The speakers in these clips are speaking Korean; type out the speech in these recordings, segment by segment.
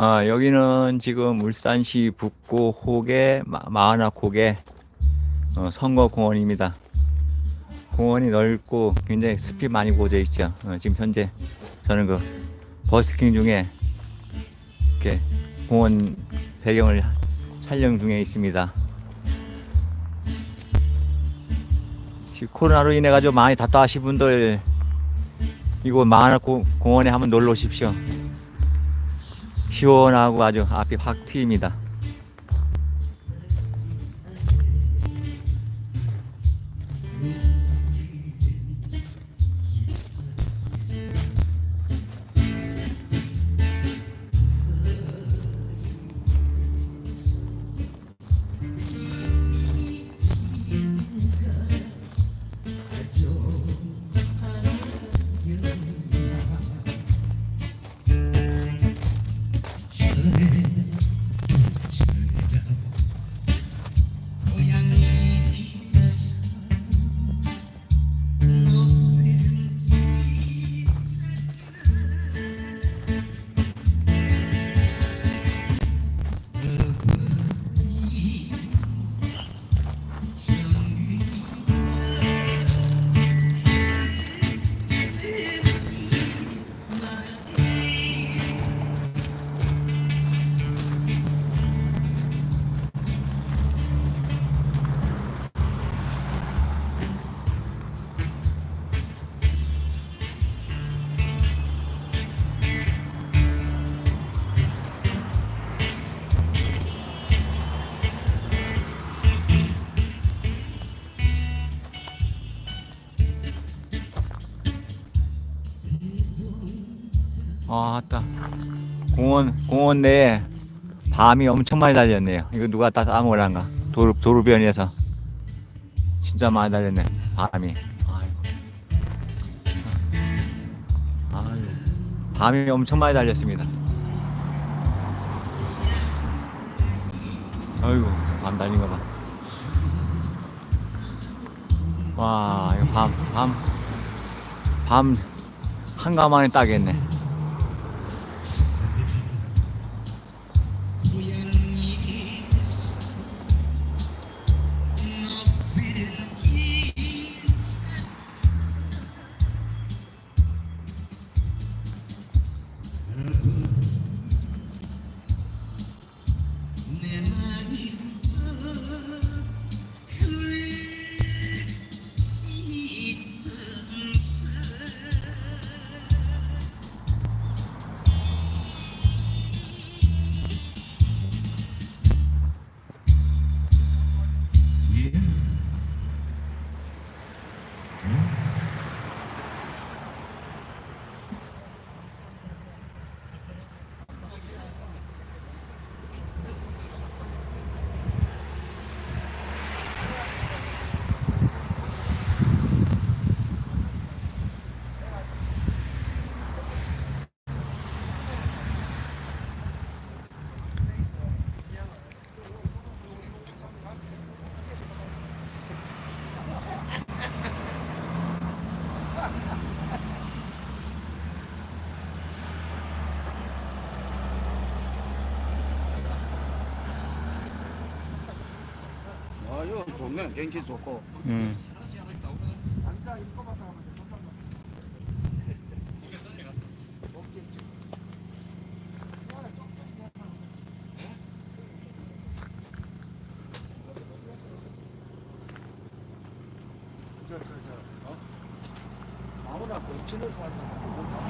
아, 여기는 지금 울산시 북구 호계 마- 마하나콕의 어, 선거공원입니다. 공원이 넓고 굉장히 숲이 많이 고져 있죠. 어, 지금 현재 저는 그 버스킹 중에 이렇게 공원 배경을 촬영 중에 있습니다. 코로나로 인해 가지고 많이 답답하신 분들 이곳 마하나콕 공원에 한번 놀러 오십시오. 시원하고 아주 앞이 확 트입니다. 아, 아따. 공원, 공원 내에 밤이 엄청 많이 달렸네요. 이거 누가 다 싸먹으란가? 도로, 도로변에서. 진짜 많이 달렸네, 밤이. 밤이 엄청 많이 달렸습니다. 아이고, 밤 달린 거 봐. 와, 이거 밤, 밤, 밤 한가만에 따겠네. 좋네. 경치 좋고. 음. 아무나 고치는 사람.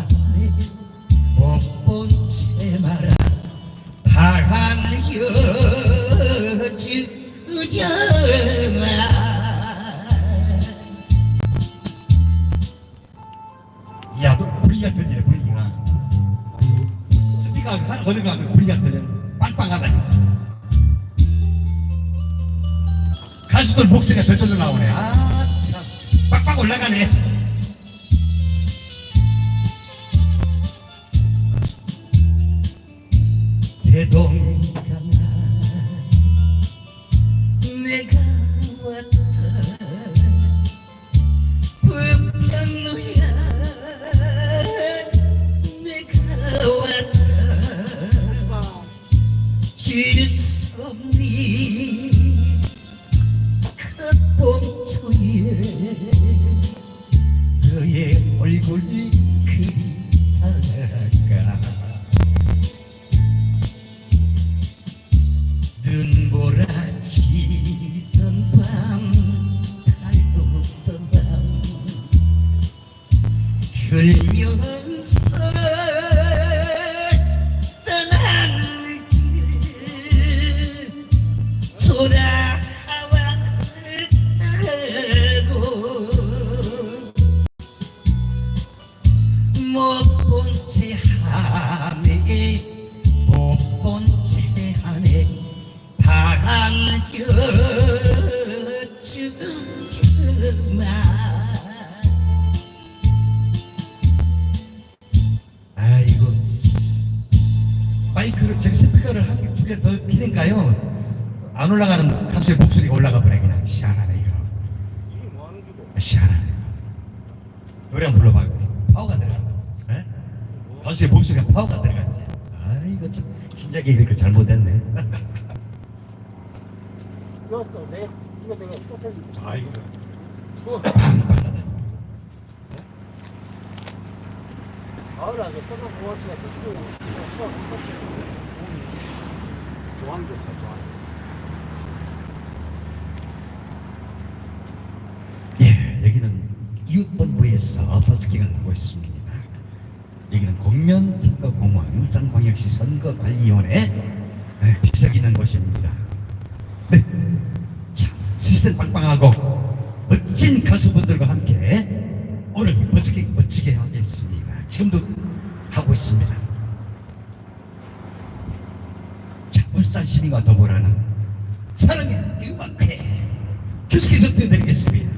하네 못본채 말아 바람 여주려 de Don 가수의 목소리가 파워가 들어가지 아이고 참 진작에 이렇게 잘못했네 이것도 내 이거 내가 또. 조항 좋다 조항. 예, 여기는 이웃본부에서 버스킹을 하고 있습니다. 여기는 공면선거공원 울산광역시 선거관리위원회 예, 비석 있는 곳입니다. 네, 자, 시스템 빵빵하고 멋진 가수분들과 함께 오늘 버스킹 멋지게 하겠습니다. 지금도 하고 있습니다. 자, 울산 시민과 더불어는 사랑의 음악회 계속해서 띄워드리겠습니다.